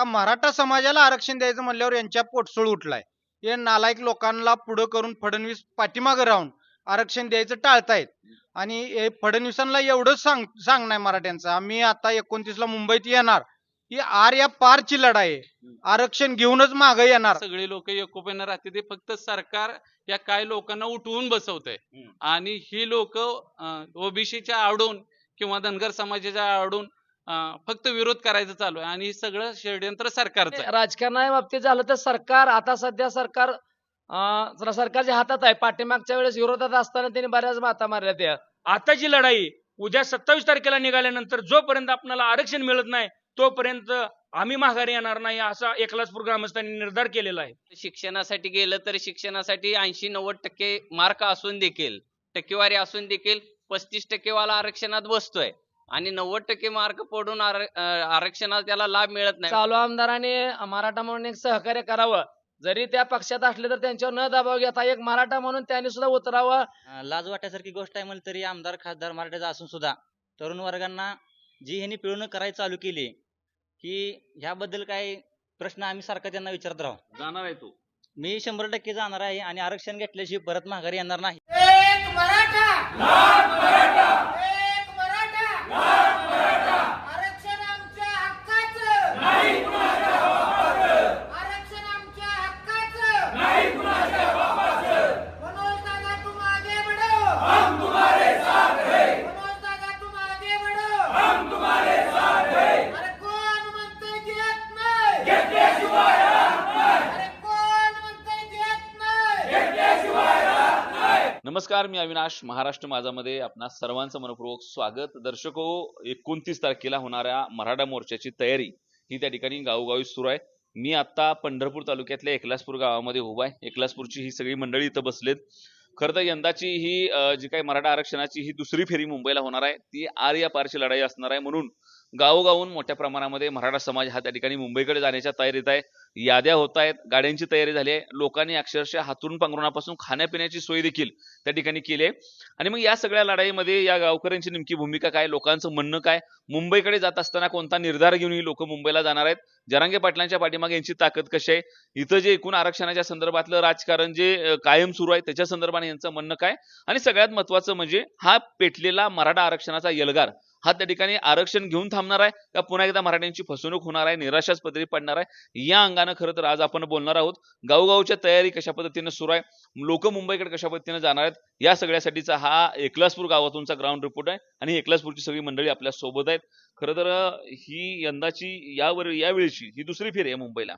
आता मराठा समाजाला आरक्षण द्यायचं म्हणल्यावर यांच्या पोटसोळ उठलाय. हे नालायक लोकांना पुढं करून फडणवीस पाठीमागं राहून आरक्षण द्यायचं टाळतायत. आणि हे फडणवीसांना एवढंच सांग सांगणार मराठ्यांचं आम्ही आता एकोणतीसला मुंबईत येणार ही आर या पारची लढाई आहे. आरक्षण घेऊनच मागं येणार. सगळे लोक एकोप्यानं राहते ते फक्त सरकार या काय लोकांना उठवून बसवत आहे आणि ही लोक ओबीसीच्या आवडून किंवा धनगर समाजाच्या आवडून फक्त विरोध करायचं चालू आहे आणि हे सगळं षडयंत्र सरकारचं आहे. राजकारणाच्या बाबतीत झालं तर सरकार आता सध्या सरकार सरकारच्या हातात आहे. पाठीमागच्या वेळेस विरोधात असताना त्यांनी बऱ्याच माता मारल्या त्या. आताची लढाई उद्या सत्तावीस तारखेला निघाल्यानंतर जोपर्यंत आपल्याला आरक्षण मिळत नाही तोपर्यंत आम्ही माघारी येणार नाही असा एकलाचपूर ग्रामस्थांनी निर्धार केलेला आहे. शिक्षणासाठी गेलं तर शिक्षणासाठी ऐंशी नव्वद टक्के मार्क असून देखील टक्केवारी असून देखील पस्तीस टक्केवाला आरक्षणात बसतोय. आणि नव्वद टक्के मार्क पडून आर- अं, आरक्षणात त्याला लाभ मिळत नाही. चालू आमदाराने मराठा म्हणून एक सहकार्य करावं. जरी त्या पक्षात असले तर त्यांच्यावर न दबाव घेता एक मराठा म्हणून त्यांनी सुद्धा उतरावं. लाज वाटण्यासारखी गोष्ट आहे म्हणलं तरी आमदार खासदार मराठ्याचा असून सुद्धा तरुण वर्गांना जी ह्यांनी पिळवणूक करायला चालू केली की ह्याबद्दल काय प्रश्न आम्ही सारखा त्यांना विचारत राहू. जाणार आहे तू. मी शंभर टक्के जाणार आहे आणि आरक्षण घेतल्याशिवाय परत माघारी येणार नाही एक मराठा एक मराठा आरक्षण आमच्या हक्काचं आरक्षण आमच्या हक्काचं मनोज दादा तुम आगे बढ़ो हम तुम्हारे साथ हैं मनोज दादा तुम आगे बढ़ो हम तुम्हारे साथ हैं अरे कोण म्हणतंय देत नाही घेतल्याशिवाय अरे कोण म्हणतंय देत नाही नमस्कार मी अविनाश महाराष्ट्र माझामध्ये आपणा सर्वांचं मनपूर्वक स्वागत. दर्शको एकोणतीस तारखेला होणाऱ्या मराठा मोर्चाची तयारी ही त्या ठिकाणी गावोगावी सुरू आहे. मी आता पंढरपूर तालुक्यातल्या एकलासपूर गावामध्ये उभा आहे. एकलासपूरची ही सगळी मंडळी इथं बसलेत. खरं तर यंदाची ही जी काही मराठा आरक्षणाची ही दुसरी फेरी मुंबईला होणार आहे ती आर या पारची लढाई असणार आहे. म्हणून गावोगावून मोठ्या प्रमाणामध्ये मराठा समाज हा त्या ठिकाणी मुंबईकडे जाण्याच्या तयारीत आहे. याद्या होत आहेत गाड्यांची तयारी झाली आहे. लोकांनी अक्षरशः हातून पांघरुणापासून खाण्यापिण्याची सोय देखील त्या ठिकाणी केली आहे. आणि मग या सगळ्या लढाईमध्ये या गावकऱ्यांची नेमकी भूमिका काय लोकांचं म्हणणं काय? मुंबईकडे जात असताना कोणता निर्धार घेऊन ही लोक मुंबईला जाणार आहेत? जरांगे पाटलांच्या पाठीमागे यांची ताकद कशी आहे? इथं जे एकूण आरक्षणाच्या संदर्भातलं राजकारण जे कायम सुरू आहे त्याच्या संदर्भाने यांचं म्हणणं काय? आणि सगळ्यात महत्वाचं म्हणजे हा पेटलेला मराठा आरक्षणाचा यलगार हा त्या ठिकाणी आरक्षण घेऊन थांबणार आहे. का पुन्हा एकदा मराठ्यांची फसवणूक होणार आहे? निराशाच पदरी पडणार आहे. या अंगानं खरं तर आज आपण बोलणार आहोत. गावगावच्या तयारी कशा पद्धतीने सुरू आहे? लोक मुंबईकडे कशा पद्धतीने जाणार आहेत? या सगळ्यासाठीचा हा एकलासपूर गावातूनचा ग्राउंड रिपोर्ट आहे आणि एकलासपूरची सगळी मंडळी आपल्यासोबत आहेत. खरं तर ही यंदाची यावर यावेळीची ही दुसरी फेरी आहे मुंबईला.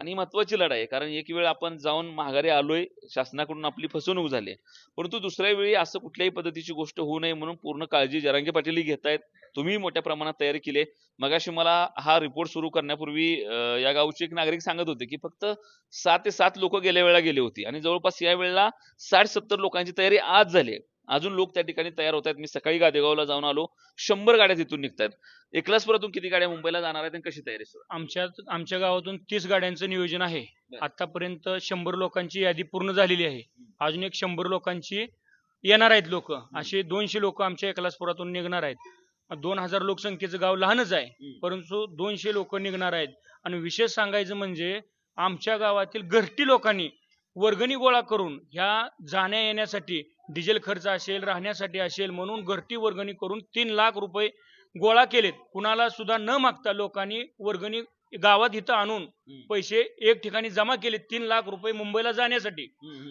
आणि महत्वाची लढाई आहे. कारण एक वेळ आपण जाऊन माघारी आलोय शासनाकडून आपली फसवणूक झाली परंतु दुसऱ्या वेळी असं कुठल्याही पद्धतीची गोष्ट होऊ नये म्हणून पूर्ण काळजी जरांगे पाटील घेतायत. तुम्ही मोठ्या प्रमाणात तयारी केली आहे. मगाशी मला हा रिपोर्ट सुरू करण्यापूर्वी या गावचे एक नागरिक सांगत होते की फक्त सात ते सात लोक गेल्या वेळेला गेले होते. आणि जवळपास या वेळेला साठ सत्तर लोकांची तयारी आज झाली अजून लोक त्या ठिकाणी तयार होत आहेत मी सकाळी गादेगावला जाऊन आलो. शंभर गाड्या तिथून निघतायत. एकलासपुरातून किती गाड्या मुंबईला जाणार आहेत आणि कशी तयारी सुरू? आमच्या आमच्या गावातून तीस गाड्यांचं नियोजन आहे. आतापर्यंत शंभर लोकांची यादी पूर्ण झालेली आहे. अजून एक शंभर लोकांची येणार आहेत लोक. असे दोनशे लोक आमच्या एकलासपुरातून निघणार आहेत. दोन हजार लोकसंख्येचं गाव लहानच आहे. परंतु दोनशे लोक निघणार आहेत. आणि विशेष सांगायचं म्हणजे आमच्या गावातील घरटी लोकांनी वर्गणी गोळा करून ह्या जाण्या येण्यासाठी डिझेल खर्च असेल राहण्यासाठी असेल म्हणून घरटी वर्गणी करून तीन लाख रुपये गोळा केलेत. कुणाला सुद्धा न मागता लोकांनी वर्गणी गावात इथं आणून पैसे एक ठिकाणी जमा केले तीन लाख रुपये मुंबईला जाण्यासाठी.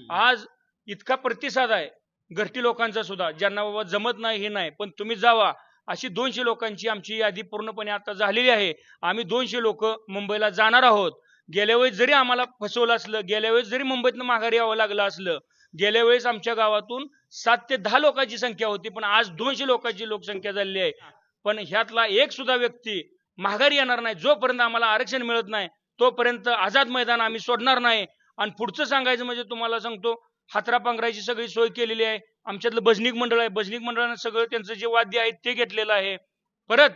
आज इतका प्रतिसाद आहे. घरटी लोकांचा सुद्धा ज्यांना बाबा जमत नाही हे नाही पण तुम्ही जावा. अशी दोनशे लोकांची आमची यादी पूर्णपणे आता झालेली आहे. आम्ही दोनशे लोक मुंबईला जाणार आहोत. गेल्या वेळेस जरी आम्हाला फसवलं असलं गेल्या वेळेस जरी मुंबईतनं माघारी यावं लागलं असलं गेल्या वेळेस आमच्या गावातून सात ते दहा लोकांची संख्या होती पण आज दोनशे लोकांची लोकसंख्या झालेली आहे. पण ह्यातला एक सुद्धा व्यक्ती माघारी येणार नाही जोपर्यंत आम्हाला आरक्षण मिळत नाही तोपर्यंत आझाद मैदान आम्ही सोडणार नाही. आणि पुढचं सांगायचं म्हणजे तुम्हाला सांगतो हातरा पांघरायची सगळी सोय केलेली आहे. आमच्यातलं भजनिक मंडळ आहे भजनिक मंडळानं सगळं त्यांचं जे वाद्य आहे ते घेतलेलं आहे. परत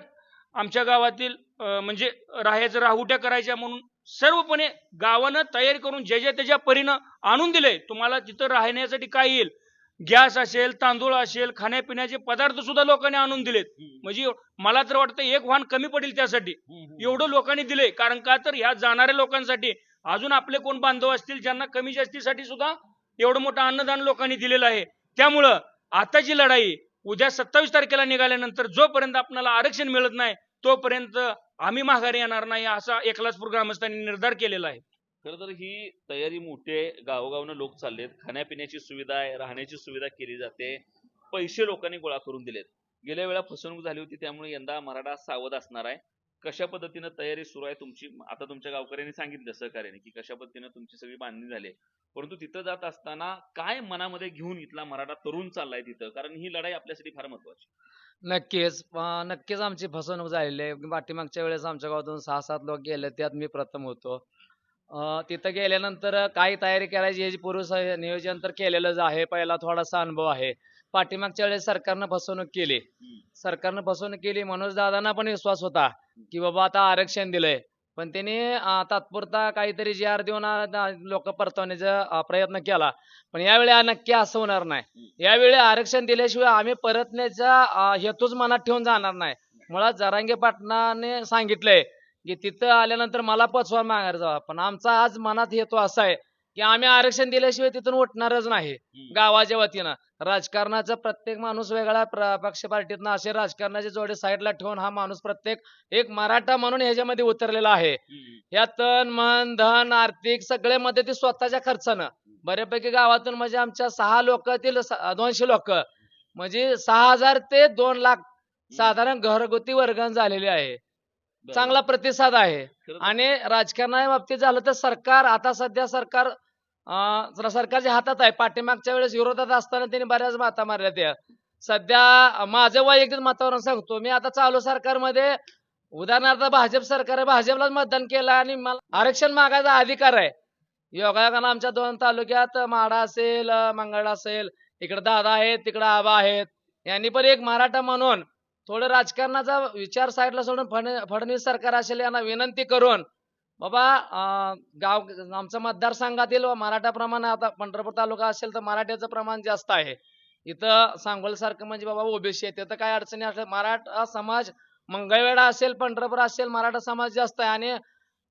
आमच्या गावातील म्हणजे राहायचं राहुट्या करायच्या म्हणून सर्वपणे गावानं तयारी करून ज्या ज्या त्याच्या परीनं आणून दिलंय तुम्हाला तिथं राहण्यासाठी काय येईल? गॅस असेल तांदूळ असेल खाण्यापिण्याचे पदार्थ सुद्धा लोकांनी आणून दिलेत. म्हणजे मला तर वाटतं एक वाहन कमी पडेल त्यासाठी. एवढं लोकांनी दिले कारण का तर ह्या जाणाऱ्या लोकांसाठी अजून आपले कोण बांधव असतील ज्यांना कमी जास्तीसाठी सुद्धा एवढं मोठं अन्नदान लोकांनी दिलेलं आहे. त्यामुळं आताची लढाई उद्या सत्तावीस तारखेला निघाल्यानंतर जोपर्यंत आपल्याला आरक्षण मिळत नाही तोपर्यंत आम्ही माघारी येणार नाही असा एकलाचपूर ग्रामस्थांनी निर्धार केलेला आहे. खर तर ही तयारी मोठी आहे गावोगावनं लोक चाललेत. खाण्यापिण्याची सुविधा आहे राहण्याची सुविधा केली जाते. पैसे लोकांनी गोळा करून दिलेत. गेल्या वेळा फसवणूक झाली होती त्यामुळे यंदा मराठा सावध असणार आहे. कशा पद्धतीनं तयारी सुरू आहे तुमची? आता तुमच्या गावकऱ्यांनी सांगितलं सहकार्याने की कशा पद्धतीनं तुमची सगळी बांधणी झाली परंतु तिथं जात असताना काय मनामध्ये घेऊन इथला मराठा तरुण चाललाय तिथं? कारण ही लढाई आपल्यासाठी फार महत्वाची नक्कीच. अं, नक्कीच आमची फसवणूक झालेली आहे. पाठीमागच्या वेळेस आमच्या गावातून सहा सात लोक गेले त्यात मी प्रथम होतो. अं, तिथं गेल्यानंतर काय तयारी करायची याची पूर्व नियोजन तर केलेलंच आहे. पहिला थोडासा अनुभव आहे. पाठीमागच्या वेळेस सरकारनं फसवणूक केली. सरकारनं फसवणूक केली. मनोज दादांना पण विश्वास होता की बाबा आता आरक्षण दिलंय. पण त्यांनी तात्पुरता काहीतरी जी आर देऊन लोक परतवण्याचा प्रयत्न केला. पण यावेळी नक्की असं होणार नाही. यावेळी आरक्षण दिल्याशिवाय आम्ही परतण्याचा हेतूच मनात ठेवून जाणार नाही. मुळात जरांगे पाटणाने सांगितलंय की तिथं आल्यानंतर मला पचवा मागायचा जावा. पण आमचा आज मनात हेतू असा आहे की आम्ही आरक्षण दिल्याशिवाय तिथून उठणारच नाही. गावाच्या वतीनं. राजकारणाचा प्रत्येक माणूस वेगळा पक्ष पार्टीतनं असे राजकारणाचे जोडे साईडला ठेवून हा माणूस प्रत्येक एक मराठा म्हणून ह्याच्यामध्ये उतरलेला आहे. या तन मन धन आर्थिक सगळे मध्ये ते स्वतःच्या खर्चानं. बऱ्यापैकी गावातून म्हणजे आमच्या सहा लोकातील दोनशे लोक. म्हणजे सहा हजार ते दोन लाख साधारण घरगुती वर्गण झालेले आहे. चांगला प्रतिसाद आहे. आणि राजकारणाच्या बाबतीत झालं तर सरकार आता सध्या सरकार जरा सरकारच्या हातात आहे. पाठीमागच्या वेळेस विरोधात असताना त्यांनी बऱ्याच माता मारल्या त्या. सध्या माझं वैयक्तिक वातावरण सांगतो. मी आता चालू सरकारमध्ये उदाहरणार्थ भाजप सरकार आहे. भाजपलाच मतदान केलं आणि मला आरक्षण मागायचा अधिकार आहे. योगायोगानं आमच्या दोन तालुक्यात माडा असेल मंगळ असेल इकडे दादा आहेत तिकडे आबा आहेत. यांनी पण एक मराठा म्हणून थोडं राजकारणाचा विचार साईडला सोडून फडणवीस सरकार असेल यांना विनंती करून बाबा गाव गाव आमच्या मतदारसंघातील मराठा प्रमाण आता पंढरपूर तालुका असेल तर मराठ्याचं प्रमाण जास्त आहे. इथं सांगोल सारखं म्हणजे बाबा ओबीसी आहे. तिथं काय अडचणी असल्या मराठा समाज मंगळवेढा असेल पंढरपूर असेल मराठा समाज जास्त आहे. आणि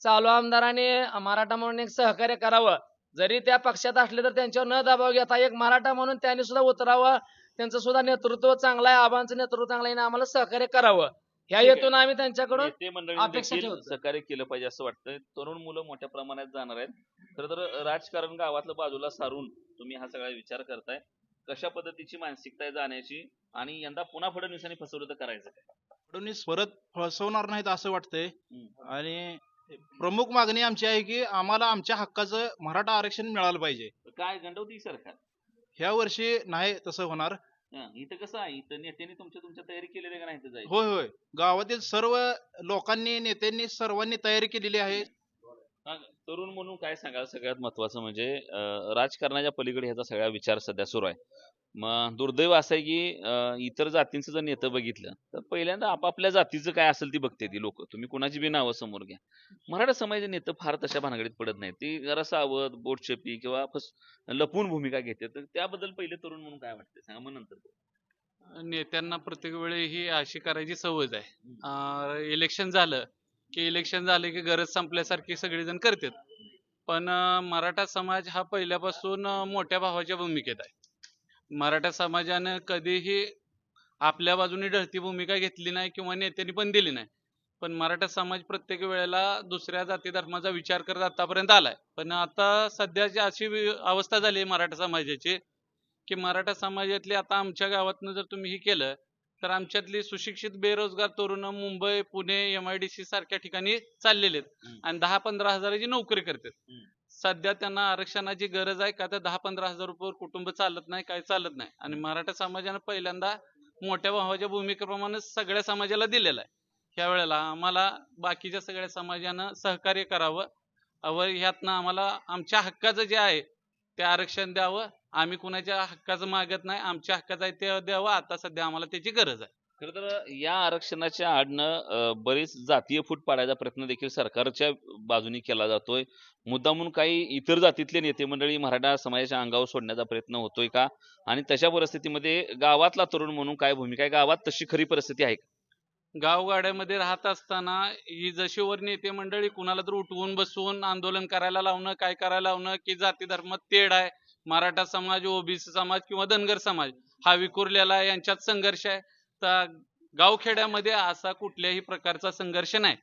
चालू आमदारांनी मराठा म्हणून एक सहकार्य करावं. जरी त्या पक्षात असले तर त्यांच्यावर न दबाव घेता एक मराठा म्हणून त्यांनी सुद्धा उतरावं. त्यांचं सुद्धा नेतृत्व चांगलं आहे आबांचं नेतृत्व चांगलं आहे आणि आम्हाला सहकार्य करावं. ह्या ठीक आहे. हेतून आम्ही त्यांच्याकडून नेते मंडळींनी अपेक्षा देखील ठेवतो. सहकार्य केलं पाहिजे असं वाटतं तरुण मुलं मोठ्या प्रमाणात जाणार आहेत खरं तर राजकारण गावातलं बाजूला सारून तुम्ही हा सगळा विचार करताय कशा पद्धतीची मानसिकता आहे जाण्याची आणि यंदा पुन्हा फडणवीसांनी फसवलं तर करायचं काय? फडणवीस परत फसवणार नाहीत असं वाटतंय हम्म. आणि प्रमुख मागणी आमची आहे की आम्हाला आमच्या हक्काचं मराठा आरक्षण मिळालं पाहिजे काय गंडवती सरकार ह्या वर्षी नाही तसं होणार हं, इथं कसं आहे इथं नेत्यांनी तुमच्या तुमच्या तयारी केलेली का नाही इथं जायचं? होय होय. गावातील सर्व लोकांनी नेत्यांनी सर्वांनी तयारी केलेली आहे. हा, तरुण म्हणून काय सांगाल सगळ्यात महत्वाचं म्हणजे अं, राजकारणाच्या पलीकडे ह्याचा सगळा विचार सध्या सुरू आहे. मग दुर्दैव असं आहे की अं, इतर जातींचं जर नेतं बघितलं तर पहिल्यांदा आपापल्या जातीचं काय असेल ती बघते ती लोक. तुम्ही कोणाची बी नावं समोर घ्या. मराठा समाजाचे नेतं फार तशा भानगडीत पडत नाही ती जरा सावध बोटचेपी किंवा फस लपून भूमिका घेते तर त्याबद्दल पहिले तरुण म्हणून काय वाटते सांगा मग नंतर. नेत्यांना प्रत्येक वेळी ही अशी करायची सवय आहे. इलेक्शन झालं की इलेक्शन झाले की गरज संपल्यासारखी सगळेजण करतात. पण मराठा समाज हा पहिल्यापासून मोठ्या भावाच्या भूमिकेत आहे. मराठा समाजानं कधीही आपल्या बाजूने ढळती भूमिका घेतली नाही किंवा नेत्यांनी पण दिली नाही. पण मराठा समाज प्रत्येक वेळेला दुसऱ्या जाती धर्माचा विचार करत आतापर्यंत आलाय. पण आता सध्याची अशी अवस्था झाली आहे मराठा समाजाची की मराठा समाजातली आता आमच्या गावातनं जर तुम्ही हे केलं तर आमच्यातली सुशिक्षित बेरोजगार तरुण Mumbai Pune M I D C सारख्या ठिकाणी चाललेले आहेत. आणि दहा पंधरा हजाराची नोकरी करतात. सध्या त्यांना आरक्षणाची गरज आहे का? तर दहा पंधरा हजार रुपये कुटुंब चालत नाही काय चालत नाही. आणि मराठा समाजानं पहिल्यांदा मोठ्या भावाच्या भूमिकेप्रमाणे सगळ्या समाजाला दिलेला आहे. ह्या वेळेला आम्हाला बाकीच्या सगळ्या समाजानं सहकार्य करावं. व ह्यातनं आम्हाला आमच्या हक्काचं जे आहे ते आरक्षण द्यावं. आम्ही कुणाच्या हक्काचं मागत नाही. आमच्या हक्काचं आहे ते द्यावं. आता सध्या आम्हाला त्याची गरज आहे. खर तर या आरक्षणाच्या आडनं बरेच जातीय फूट पाडायचा प्रयत्न देखील सरकारच्या बाजूने केला जातोय. मुद्दामून काही इतर जातीतले नेते मंडळी मराठा समाजाच्या अंगावर सोडण्याचा प्रयत्न होतोय का? आणि तशा परिस्थितीमध्ये गावातला तरुण म्हणून काय भूमिका आहे? गावात तशी खरी परिस्थिती आहे का? गावगाड्यामध्ये राहत असताना ही जशी वर नेते मंडळी कुणाला तर उठवून बसवून आंदोलन करायला लावणं काय करायला लावणं की जाती धर्मात तेढ आहे मराठा समाज ओबीसी समाज किंवा धनगर समाज हा विखुरलेला आहे यांच्यात संघर्ष आहे. तर गावखेड्यामध्ये असा कुठल्याही प्रकारचा संघर्ष नाही.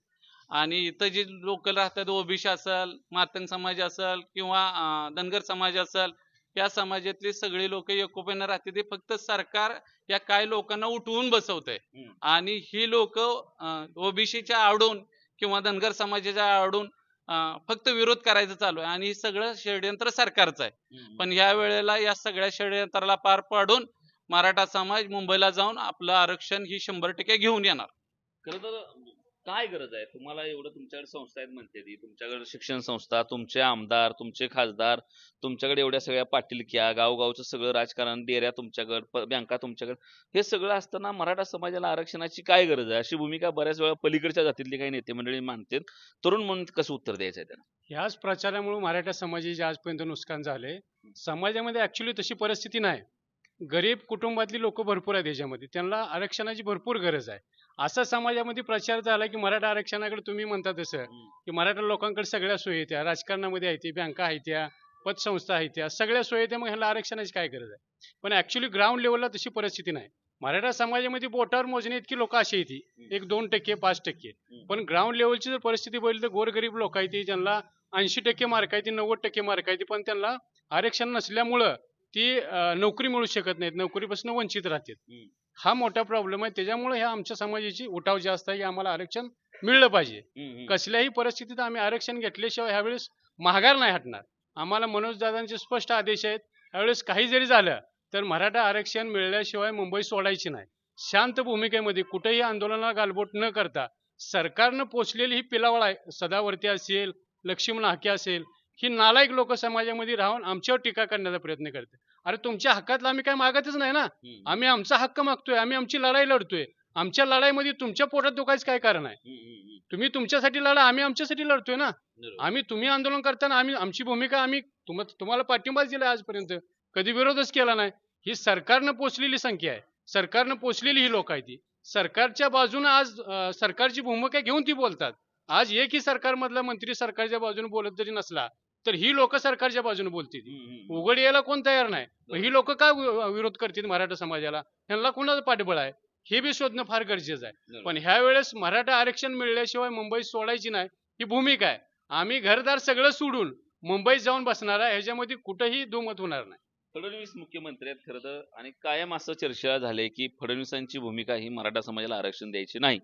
आणि इथं जी लोकल राहतात ओबीसी असेल मातंग समाज असेल किंवा धनगर समाज असेल या समाजातली सगळी लोक एकोप्यानं राहते ते फक्त सरकार या काय लोकांना उठवून बसवतंय. आणि ही लोक ओबीसीच्या आडून किंवा धनगर समाजाच्या आडून अं, फक्त विरोध करायचं चालू आहे. आणि हे सगळं षडयंत्र सरकारचं आहे. पण या वेळेला या सगळ्या षडयंत्राला पार पाडून मराठा समाज मुंबईला जाऊन आपलं आरक्षण ही शंभर टक्के घेऊन येणार. खरं तर काय गरज आहे? तुम्हाला एवढं तुमच्याकडे संस्था आहेत म्हणते ती. तुमच्याकडे शिक्षण संस्था तुमचे आमदार तुमचे खासदार तुमच्याकडे एवढ्या सगळ्या पाटीलक्या गावगावचं सगळं राजकारण डेऱ्या तुमच्याकडे बँका तुमच्याकडे हे सगळं असताना मराठा समाजाला आरक्षणाची काय गरज आहे? अशी भूमिका बऱ्याच वेळा पलीकडच्या जातीतली काही नेते मंडळी मानतात. तरुण म्हणून कसं उत्तर द्यायचं आहे त्यांना? ह्याच प्रचारामुळे मराठा समाजाचे आजपर्यंत नुकसान झाले समाजामध्ये ऍक्च्युली तशी परिस्थिती नाही. गरीब कुटुंबातली लोक भरपूर आहेत याच्यामध्ये. त्यांना आरक्षणाची भरपूर गरज आहे. असा समाजामध्ये प्रचार झाला की मराठा आरक्षणाकडे तुम्ही म्हणता तसं. की मराठा लोकांकडे सगळ्या सोयी त्या राजकारणामध्ये आहेत त्या बँका आहेत त्या पतसंस्था आहेत त्या सगळ्या सोयी त्या मग ह्याला आरक्षणाची काय गरज आहे? पण ऍक्च्युली ग्राउंड लेवलला तशी परिस्थिती नाही. मराठा समाजामध्ये बोटावर मोजणे इतकी लोक अशी येते एक दोन टक्के पाच टक्के. पण ग्राउंड लेवलची जर परिस्थिती बघितली तर गोरगरीब लोक आहेत ती ज्यांना ऐंशी टक्के मार्क आहे ती नव्वद टक्के मार्क आहे ती पण त्यांना आरक्षण नसल्यामुळं ती नोकरी मिळू शकत नाहीत. नोकरीपासून वंचित राहतात. हा मोठा प्रॉब्लेम आहे. त्याच्यामुळे ह्या आमच्या समाजाची उठाव जास्त आहे की आम्हाला आरक्षण मिळलं पाहिजे. कसल्याही परिस्थितीत आम्ही आरक्षण घेतल्याशिवाय ह्यावेळेस महागार नाही हटणार. आम्हाला मनोज दादांचे स्पष्ट आदेश आहेत. ह्यावेळेस काही जरी झालं तर मराठा आरक्षण मिळाल्याशिवाय मुंबई सोडायची नाही. शांत भूमिकेमध्ये कुठेही आंदोलनाला गालबोट न करता सरकारनं पोचलेली ही पिलावळ आहे. सदावर्ती असेल लक्ष्मण हाके असेल ही नालायक लोक समाजामध्ये राहून आमच्यावर टीका करण्याचा प्रयत्न करते. अरे तुमच्या हक्कातला आम्ही काय मागतच नाही ना. आम्ही आमचा हक्क मागतोय आम्ही आमची लढाई लढतोय. आमच्या लढाईमध्ये तुमच्या पोटात दुखायचं काय कारण आहे? तुम्ही तुमच्यासाठी लढा आम्ही आमच्यासाठी लढतोय ना. आम्ही तुम्ही आंदोलन करताना आम्ही आमची भूमिका आम्ही तुम तुम्हाला पाठिंबाच दिला आजपर्यंत. कधी विरोधच केला नाही. ही सरकारनं पोचलेली संख्या आहे. सरकारनं पोचलेली ही लोक आहे ती सरकारच्या बाजूने आज सरकारची भूमिका घेऊन ती बोलतात. आज एकही सरकारमधला मंत्री सरकारच्या बाजूने बोलत जरी नसला तर ही लोक सरकारच्या बाजूने बोलतील. उघड यायला कोण तयार नाही? ही लोक का वि- विरोध करतील मराठा समाजाला? ह्यांना कोणाचं पाठबळ आहे? हे बी शोधणं फार गरजेचं आहे. पण ह्या वेळेस मराठा आरक्षण मिळाल्याशिवाय मुंबई सोडायची नाही ही भूमिका आहे. आम्ही घरदार सगळं सोडून मुंबईत जाऊन बसणार आहे ह्याच्यामध्ये कुठेही दुमत होणार नाही. फडणवीस मुख्यमंत्री आहेत खरं तर आणि कायम असं चर्चा झाली की फडणवीसांची भूमिका ही मराठा समाजाला आरक्षण द्यायची नाही.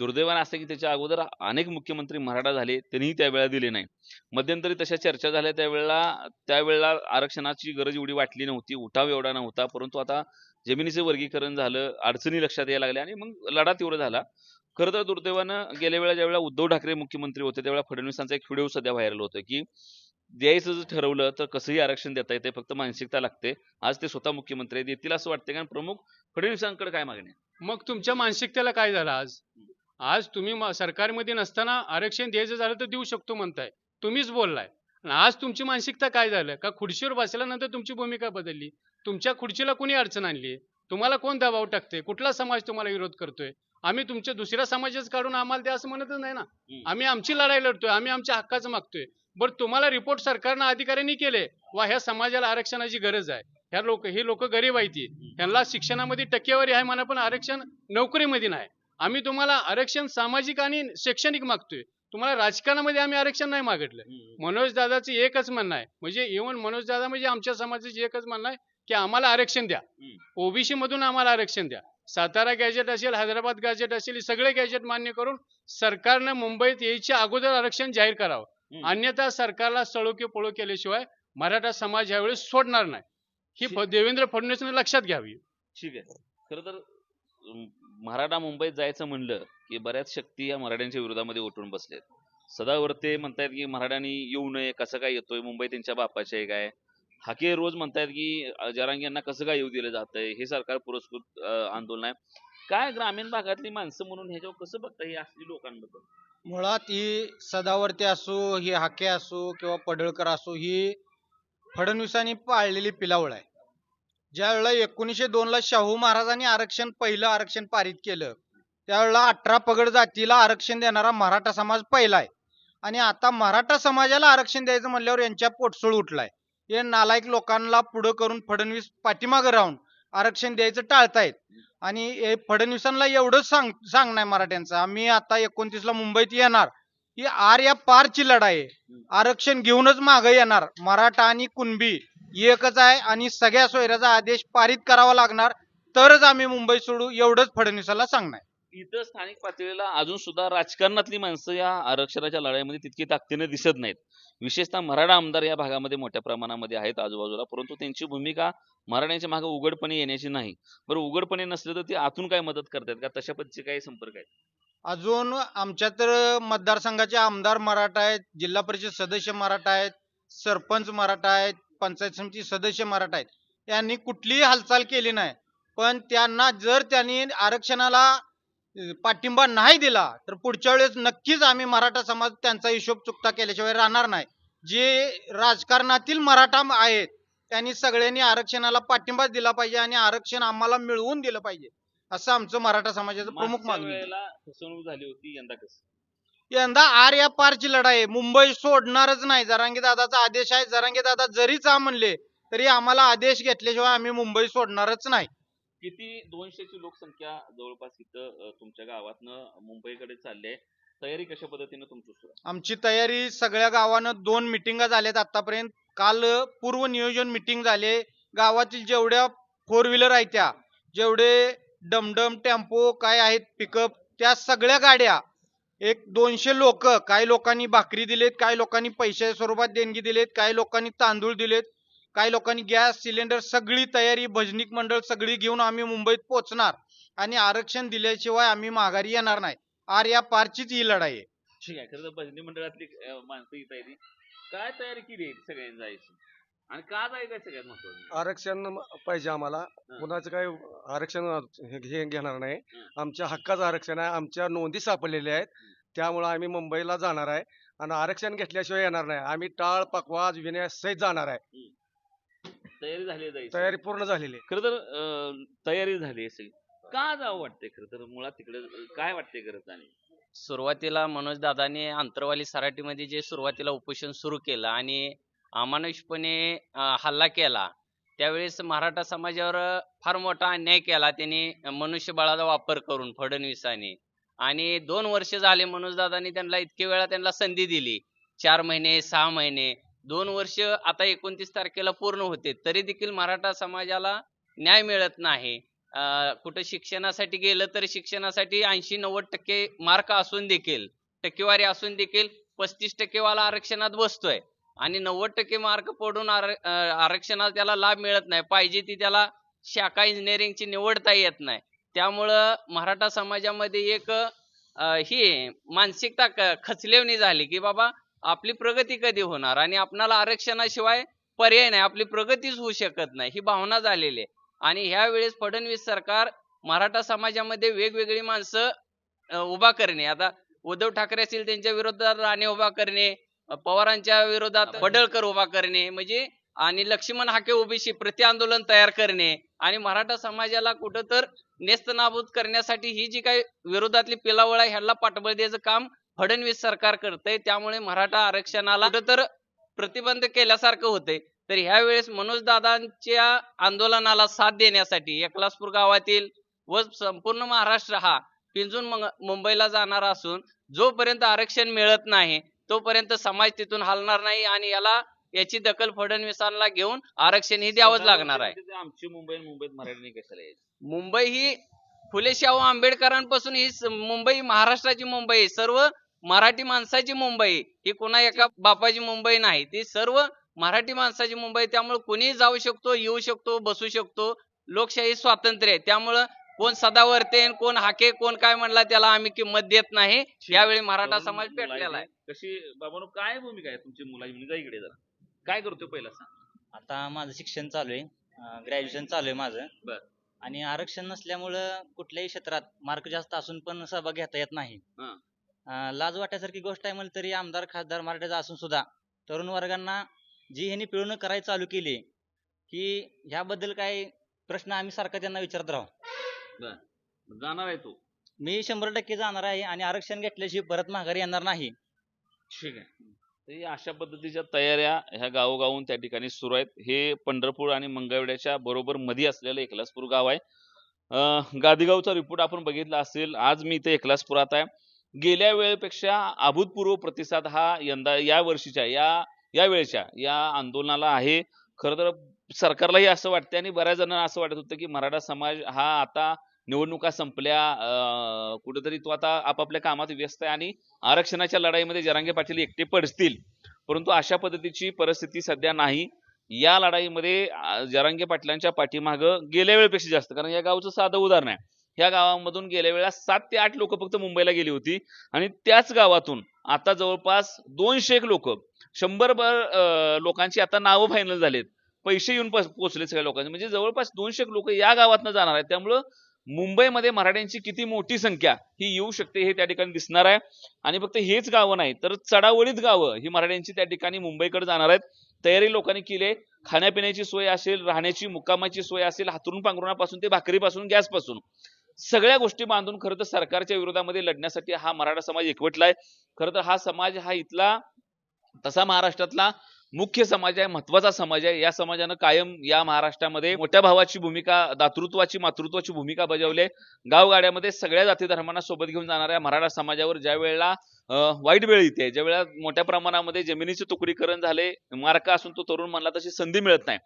दुर्दैवाने असं की त्याच्या अगोदर अनेक मुख्यमंत्री मराठा झाले त्यांनीही त्यावेळेला दिले नाही. मध्यंतरी तशा चर्चा झाल्या त्यावेळेला त्यावेळेला आरक्षणाची गरज एवढी वाटली नव्हती उठाव एवढा नव्हता परंतु आता जमिनीचे वर्गीकरण झालं अडचणी लक्षात यायला लागल्या आणि मग लढा तीव्र झाला. खरं तर दुर्दैवानं गेल्या वेळेला ज्यावेळेला उद्धव ठाकरे मुख्यमंत्री होते त्यावेळेला फडणवीसांचा एक व्हिडिओ सध्या व्हायरल होतं की द्यायचं जर ठरवलं तर कसंही आरक्षण देता येते फक्त मानसिकता लागते. आज ते स्वतः मुख्यमंत्री आहेत येतील असं वाटतं कारण प्रमुख फडणवीसांकडे काय मागणी मग तुमच्या मानसिकतेला काय झालं आज? आज तुम्ही सरकारमध्ये नसताना आरक्षण द्यायचं झालं तर देऊ शकतो म्हणताय. तुम्हीच बोललाय. आणि आज तुमची मानसिकता काय झालं? का खुर्चीवर बसल्यानंतर तुमची भूमिका बदलली? तुमच्या खुर्चीला कोणी अडचण आणली? तुम्हाला कोण दबाव टाकते कुठला समाज तुम्हाला विरोध करतोय? आम्ही तुमच्या दुसऱ्या समाजाच काढून आम्हाला द्या असं म्हणतच नाही ना. आम्ही आमची लढाई लढतोय. आम्ही आमच्या हक्काचं मागतोय. बरं तुम्हाला रिपोर्ट सरकारनं अधिकाऱ्यांनी केले. वा ह्या समाजाला आरक्षणाची गरज आहे. ह्या लोक ही लोक गरीब आहेत ती. त्यांना शिक्षणामध्ये टक्केवारी आहे म्हणा पण आरक्षण नोकरीमध्ये नाही. आम्ही तुम्हाला आरक्षण सामाजिक आणि शैक्षणिक मागतोय. तुम्हाला राजकारणामध्ये आम्ही आरक्षण नाही मागितलं. मनोज दादाचं एकच म्हणणं आहे. म्हणजे इव्हन मनोज दादा म्हणजे आमच्या समाजाचे एकच म्हणणं आहे की आम्हाला आरक्षण द्या. ओबीसी मधून आम्हाला आरक्षण द्या. सातारा गॅजेट असेल हैदराबाद गॅजेट असेल हे सगळे गॅजेट मान्य करून सरकारनं मुंबईत यायच्या अगोदर आरक्षण जाहीर करावं. अन्यथा सरकारला सळो की पळो केल्याशिवाय मराठा समाज यावेळेस सोडणार नाही. ही देवेंद्र फडणवीसने लक्षात घ्यावी. ठीक आहे. खरं तर मराठा मुंबईत जायचं म्हणलं की बऱ्याच शक्ती या मराठ्यांच्या विरोधामध्ये उठून बसलेत. सदावर्ते म्हणतायत की मराठ्यांनी येऊ नये कसं काय येतोय मुंबई त्यांच्या बापाचे आहे काय? हाके रोज म्हणतायत की अं, जरांगी यांना कसं काय येऊ दिलं जातंय? हे सरकार पुरस्कृत आंदोलन आहे. काय ग्रामीण भागातली माणसं म्हणून ह्याच्यावर कसं बघता ही असली लोकांबद्दल? मुळात ही सदावर्ती असो ही हाके असो किंवा पडळकर असो ही फडणवीसांनी पाळलेली पिलावळ आहे. ज्यावेळेला एकोणीसशे दोन ला शाहू महाराजांनी आरक्षण पहिलं आरक्षण पारित केलं त्यावेळेला अठरा पगड जातीला आरक्षण देणारा मराठा समाज पहिला आहे. आणि आता मराठा समाजाला आरक्षण द्यायचं म्हणल्यावर यांच्या पोटसोळ उठलाय. हे नालायक लोकांना पुढं करून फडणवीस पाठीमागं राहून आरक्षण द्यायचं टाळतायत. आणि हे फडणवीसांना एवढंच सांग सांगणं आहे मराठ्यांचं आम्ही आता एकोणतीसला मुंबईत येणार. ही आर या पारची लढाई आहे. आरक्षण घेऊनच मागे येणार. मराठा आणि कुणबी एकच आहे आणि सगळ्या सोयऱ्याचा आदेश पारित करावा लागणार. तरच आम्ही मुंबई सोडू एवढंच फडणवीसाला सांगणार. इथं स्थानिक पातळीला अजून सुद्धा राजकारणातली माणसं या आरक्षणाच्या लढाईमध्ये तितकी ताकदीने दिसत नाहीत. विशेषतः मराठा आमदार या भागामध्ये मोठ्या प्रमाणामध्ये आहेत आजूबाजूला परंतु त्यांची भूमिका मराठ्यांच्या मागे उघडपणे येण्याची नाही. बरं उघडपणे नसले तर ते आतून काय मदत करतात का? तशा पद्धतीचे काही संपर्क आहेत? अजून आमच्या तर मतदारसंघाचे आमदार मराठा आहेत जिल्हा परिषद सदस्य मराठा आहेत सरपंच मराठा आहेत पंचायत समिती सदस्य मराठा आहेत. यांनी कुठलीही हालचाल केली नाही. पण त्यांना जर त्यांनी आरक्षणाला पाठिंबा नाही दिला तर पुढच्या वेळेस नक्कीच आम्ही मराठा समाज त्यांचा हिशोब चुकता केल्याशिवाय राहणार नाही. जे राजकारणातील मराठा आहेत त्यांनी सगळ्यांनी आरक्षणाला पाठिंबा दिला पाहिजे आणि आरक्षण आम्हाला मिळवून दिलं पाहिजे. असं आमचं मराठा समाजाचं प्रमुख मागणी फसवणूक झाली होती यंदा कसं? यंदा आर या पारची लढाई. मुंबई सोडणारच नाही. जरांगे दादाचा आदेश आहे. जरांगे दादा जरीच हा म्हणले तरी आम्हाला आदेश घेतल्याशिवाय आम्ही मुंबई सोडणारच नाही. किती? दोनशेची लोकसंख्या जवळपास इथं तुमच्या गावातनं मुंबईकडे चालली आहे. तयारी कशा पद्धतीने तुमची सुरू आहे? आमची तयारी सगळ्या गावानं दोन मिटिंगा झाल्यात आतापर्यंत. काल पूर्व नियोजन मिटिंग झाले. गावातील जेवढ्या फोर व्हीलर आहेत त्या जेवढे डमडम टेम्पो काय आहेत पिकअप त्या सगळ्या गाड्या एक दोनशे लोक काही लोकांनी भाकरी दिलेत काही लोकांनी पैशाच्या स्वरूपात देणगी दिलेत काही लोकांनी तांदूळ दिलेत काही लोकांनी गॅस सिलेंडर सगळी तयारी भजनिक मंडळ सगळी घेऊन आम्ही मुंबईत पोहोचणार आणि आरक्षण दिल्याशिवाय आम्ही माघारी येणार नाही. आर या पारचीच ही लढाई आहे. ठीक आहे खरं तर भजनी मंडळातली माणसं इथं काय तयारी केली सगळ्यांनी जायची? आणि का जायचं सगळ्यात महत्वाचं? आरक्षण पाहिजे आम्हाला. कुणाचं काही आरक्षण हे- घेणार नाही. आमच्या हक्काचं आरक्षण आहे. आमच्या नोंदी सापडलेल्या आहेत. त्यामुळं आम्ही मुंबईला जाणार आहे. आणि आरक्षण घेतल्याशिवाय येणार नाही. आम्ही टाळ पकवाज विनय सहित जाणार आहे. तयारी झाली जायची तयारी पूर्ण झालेली आहे. खरं तर अं, तयारी झाली आहे सगळी. का जावं वाटतंय खरं तर? मुळात तिकडे काय वाटतंय खरं आणि? सुरुवातीला मनोज दादाने आंतरवाली सराटीमध्ये जे सुरुवातीला उपोषण सुरू केलं आणि अमानुषपणे हल्ला केला. त्यावेळेस मराठा समाजावर फार मोठा अन्याय केला. त्यांनी मनुष्यबळाचा वापर करून फडणवीसांनी. आणि दोन वर्ष झाले मनोजदादांनी त्यांना इतके वेळा त्यांना संधी दिली. चार महिने सहा महिने दोन वर्ष आता एकोणतीस तारखेला पूर्ण होते. तरी देखील मराठा समाजाला न्याय मिळत नाही. अं, कुठं शिक्षणासाठी गेलं तर शिक्षणासाठी ऐंशी नव्वद टक्के मार्क असून देखील टक्केवारी असून देखील पस्तीस टक्केवाला आरक्षणात बसतोय. आणि नव्वद टक्के मार्क पडून आरक्षणाला त्याला लाभ मिळत नाही. पाहिजे ती त्याला शाखा इंजिनिअरिंगची निवडता येत नाही. त्यामुळं मराठा समाजामध्ये एक ही मानसिकता खचलेवणी झाली की बाबा आपली प्रगती कधी होणार? आणि आपणाला आरक्षणाशिवाय पर्याय नाही. आपली प्रगतीच होऊ शकत नाही. ही भावना झालेली आहे. आणि ह्या वेळेस फडणवीस सरकार मराठा समाजामध्ये वेगवेगळी माणसं उभा करणे. आता उद्धव ठाकरे असतील त्यांच्या विरोधात राणे उभा करणे. पवारांच्या विरोधात पडळकर उभा करणे म्हणजे आणि लक्ष्मण हाके ओबीसी प्रति आंदोलन तयार करणे आणि मराठा समाजाला कुठं तर नेस्तनाबूत करण्यासाठी ही जी काही विरोधातली पिलावळ आहे ह्याला पाठबळ द्यायचं काम फडणवीस सरकार करतंय. त्यामुळे मराठा आरक्षणाला तर प्रतिबंध केल्यासारखं होतंय. तर ह्या वेळेस मनोज दादांच्या आंदोलनाला साथ देण्यासाठी एकलासपूर गावातील व संपूर्ण महाराष्ट्र हा पिंजून मुंबईला जाणार असून जोपर्यंत आरक्षण मिळत नाही तोपर्यंत समाज तिथून हलणार नाही आणि याला याची दखल फडणवीसांना घेऊन आरक्षण ही द्यावंच लागणार आहे. आमची मुंबई मुंबईत मराठी कशाला मुंबई ही फुले शाहू आंबेडकरांपासून ही मुंबई महाराष्ट्राची मुंबई. सर्व मराठी माणसाची मुंबई ही कोणा एका बापाची मुंबई नाही. ती सर्व मराठी माणसाची मुंबई त्यामुळे कोणीही जाऊ शकतो येऊ शकतो बसू शकतो. लोकशाही स्वातंत्र्य आहे. त्यामुळं कोण सदावर्ते कोण हाके कोण काय म्हणला त्याला आम्ही किंमत देत नाही. यावेळी मराठा समाज पेटलेला आहे. कशी बाबांनो काय भूमिका आहे तुमची मुलाची? म्हणजे इकडे जरा. काय करतोय पहिला सांग. आता माझं शिक्षण चालू आहे. ग्रॅज्युएशन चालू आहे माझं. बर. आणि आरक्षण नसल्यामुळं कुठल्याही क्षेत्रात मार्क जास्त असून पण सहभाग घेता येत नाही. हा. अं, लाज वाटण्यासारखी गोष्ट आहे म्हणलं तरी आमदार खासदार मराठ्याचा असून सुद्धा तरुण वर्गांना जी ह्यांनी पिळवणूक करायला चालू केली की ह्याबद्दल काही प्रश्न आम्ही सारखा त्यांना विचारत राहू. जाणार आहे तू. मी शंभर टक्के जाणार आहे आणि आरक्षण घेतल्याशिवाय परत माघारी येणार नाही. ठीक आहे. तर अशा पद्धतीच्या तयाऱ्या ह्या गावोगावून त्या ठिकाणी सुरू आहेत. हे पंढरपूर आणि मंगळवेढ्याच्या बरोबर मध्ये असलेलं एकलासपूर गाव आहे. अं, गादीगावचा रिपोर्ट आपण बघितला असेल आज मी इथे एकलासपुरात आहे. गेल्या वेळेपेक्षा अभूतपूर्व प्रतिसाद हा यंदा या वर्षीच्या या या वेळेच्या या आंदोलनाला आहे. खरं तर सरकारलाही असं वाटतं आणि बऱ्याच जणांना असं वाटत होतं की मराठा समाज हा आता निवडणुका संपल्या कुठेतरी तो आता आपापल्या कामात व्यस्त आहे आणि आरक्षणाच्या लढाईमध्ये जरांगे पाटील एकटे पडतील. परंतु अशा पद्धतीची परिस्थिती सध्या नाही. या लढाईमध्ये जरांगे पाटलांच्या पाठीमागं गेल्या वेळेपेक्षा जास्त कारण या गावचं साधं उदाहरण आहे. ह्या गावामधून गेल्या वेळा सात ते आठ लोक फक्त मुंबईला गेली होती आणि त्याच गावातून आता जवळपास दोनशे एक लोक शंभर भर लोकांची आता नावं फायनल झालेत. पैसे येऊन पोहोचले पोचले सगळ्या लोकांचे. म्हणजे जवळपास दोनशे लोक या गावातनं जाणार आहेत. त्यामुळं मुंबईमध्ये मराठ्यांची किती मोठी संख्या ही येऊ शकते हे त्या ठिकाणी दिसणार आहे. आणि फक्त हेच गावं नाही तर चढावळीत गावं ही मराठ्यांची त्या ठिकाणी मुंबईकडे जाणार आहेत. तयारी लोकांनी केली आहे. खाण्यापिण्याची सोय असेल राहण्याची मुक्कामाची सोय असेल हातरून पांघरुणापासून ते भाकरीपासून गॅसपासून. सगळ्या गोष्टी बांधून खरं तर सरकारच्या विरोधामध्ये लढण्यासाठी हा मराठा समाज एकवटलाय खरं तर हा समाज हा इथला तसा महाराष्ट्रातला मुख्य समाज आहे महत्त्वाचा समाज आहे. या समाजानं कायम या महाराष्ट्रामध्ये मोठ्या भावाची भूमिका दातृत्वाची मातृत्वाची भूमिका बजावली आहे. गावगाड्यामध्ये सगळ्या जाती धर्मांना सोबत घेऊन जाणाऱ्या मराठा समाजावर ज्या वेळेला वाईट वेळ येते. ज्या वेळा मोठ्या प्रमाणामध्ये जमिनीचे तुकडीकरण झाले मार्क असून तो तरुण म्हणला तशी संधी मिळत नाही.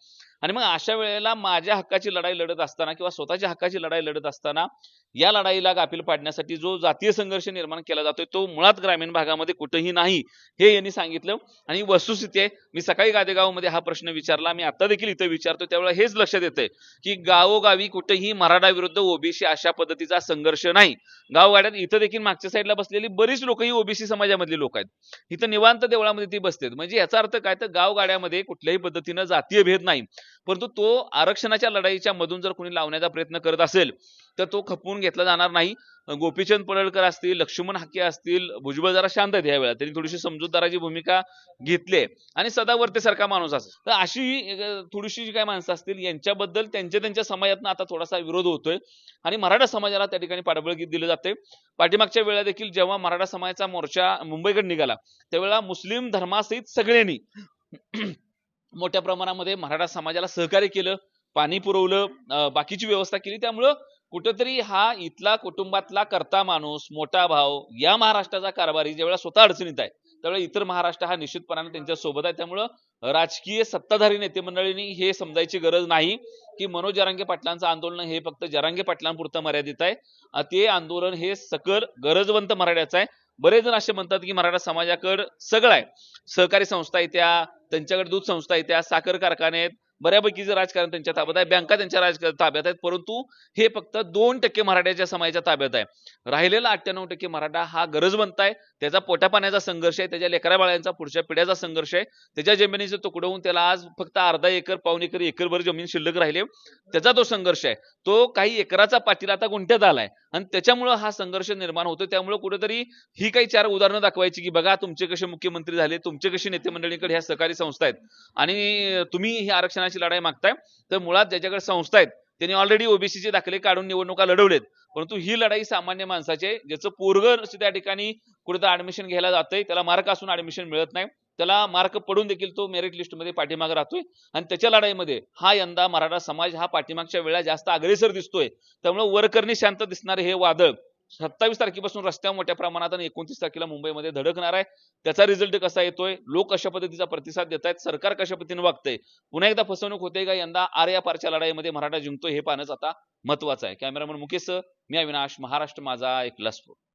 आणि मग अशा वेळेला माझ्या हक्काची लढाई लढत असताना किंवा स्वतःच्या हक्काची लढाई लढत असताना या लढाईला गाफील पाडण्यासाठी जो जातीय संघर्ष निर्माण केला जातोय तो मुळात ग्रामीण भागामध्ये कुठेही नाही हे यांनी सांगितलं. आणि वस्तुस्थिती आहे मी सकाळी गादेगावमध्ये हा प्रश्न विचारला. मी आता देखील इथं विचारतो त्यावेळेला हेच लक्षात येतंय की गावोगावी कुठेही मराठा विरुद्ध ओबीसी अशा पद्धतीचा संघर्ष नाही. गावगाड्यात इथं देखील मागच्या साईडला बसलेली बरीच लोक ही ओबीसी समाजामधले लोक आहेत. इथं निवांत देवळामध्ये ती बसतात. म्हणजे याचा अर्थ काय? तर गावगाड्यामध्ये कुठल्याही पद्धतीनं जातीय भेद नाही. परंतु तो आरक्षणाच्या लढाईच्या मधून जर कोणी लावण्याचा प्रयत्न करत असेल तर तो खपवून घेतला जाणार नाही. गोपीचंद पडळकर असतील लक्ष्मण हाके असतील भुजबळ जरा शांत आहेत यावेळेला त्यांनी थोडीशी समजूतदाराची भूमिका घेतली आणि सदावर्तेसारखा माणूस असेल. तर अशी थोडीशी जी काही माणसं असतील यांच्याबद्दल त्यांच्या त्यांच्या समाजातनं आता थोडासा विरोध होतोय. आणि मराठा समाजाला त्या ठिकाणी पाठबळ दिलं जाते पाठीमागच्या वेळा देखील जेव्हा मराठा समाजाचा मोर्चा मुंबईकडे निघाला त्यावेळेला मुस्लिम धर्मासहित सगळ्यांनी मोठ्या प्रमाणामध्ये मराठा समाजाला सहकार्य केलं पाणी पुरवलं बाकीची व्यवस्था केली. त्यामुळं कुठंतरी हा इथला कुटुंबातला करता माणूस मोठा भाव या महाराष्ट्राचा कारभारी ज्यावेळेला स्वतः अडचणीत आहे त्यावेळेला इतर महाराष्ट्र हा निश्चितपणाने त्यांच्यासोबत आहे. त्यामुळं राजकीय सत्ताधारी नेते मंडळींनी हे समजायची गरज नाही की मनोज जरांगे पाटलांचं आंदोलन हे फक्त जरांगे पाटलांपुरतं मर्यादित आहे. ते आंदोलन हे सकल गरजवंत मराठ्याचं आहे. बरेच जण असे म्हणतात की मराठा समाजाकडे सगळं आहे. सहकारी संस्था येत्या त्यांच्याकडे दूध संस्था येत्या साखर कारखाने आहेत बऱ्यापैकीचं राजकारण त्यांच्या ताब्यात आहे बँका त्यांच्या राज ताब्यात आहेत परंतु हे फक्त दोन टक्के मराठ्याच्या समाजाच्या ताब्यात आहे. राहिलेला अठ्ठ्याण्णव टक्के मराठा हा गरज बनताय त्याचा पोटापाण्याचा संघर्ष आहे त्याच्या लेकरा बाळांचा पुढच्या पिढ्याचा संघर्ष आहे त्याच्या जमिनीचं तुकडं होऊन त्याला आज फक्त अर्धा एकर पाऊन एकर एकरभर जमीन शिल्लक राहिले त्याचा तो संघर्ष आहे. तो काही एकराचा पाटील आता गुंठ्यात आलाय. आणि त्याच्यामुळं हा संघर्ष निर्माण होतो त्यामुळे कुठेतरी ही काही चार उदाहरणं दाखवायची की बघा तुमचे कसे मुख्यमंत्री झाले तुमचे कसे नेते मंडळीकडे ह्या सहकारी संस्था आहेत. आणि तुम्ही ही आरक्षणाची लढाई मागताय तर मुळात ज्याच्याकडे संस्था आहेत त्यांनी ऑलरेडी ओबीसीचे दाखले काढून निवडणुका लढवलेत. परंतु ही लढाई सामान्य माणसाची आहे ज्याचं पोरग त्या ठिकाणी कुठेतरी ऍडमिशन घ्यायला जातंय त्याला मार्क असून ऍडमिशन मिळत नाही. त्याला मार्क पडून देखील तो मेरिट लिस्टमध्ये पाठीमागे राहतोय. आणि त्याच्या लढाईमध्ये हा यंदा मराठा समाज हा पाठीमागच्या वेळा जास्त अग्रेसर दिसतोय. त्यामुळे वरकरणी शांत दिसणारे हे वादळ सत्तावीस तारखेपासून रस्त्यावर मोठ्या प्रमाणात आणि एकोणतीस तारखेला मुंबईमध्ये धडकणार आहे. त्याचा रिझल्ट कसा येतोय? लोक कशा पद्धतीचा प्रतिसाद देत आहेत सरकार कशा पद्धतीने वागतंय? पुन्हा एकदा फसवणूक होते का? यंदा आर्या पारच्या लढाईमध्ये मराठा जिंकतोय हे पाहणंच आता महत्वाचं आहे. कॅमेरामन मुकेश मी अविनाश. महाराष्ट्र माझा एक लसपूर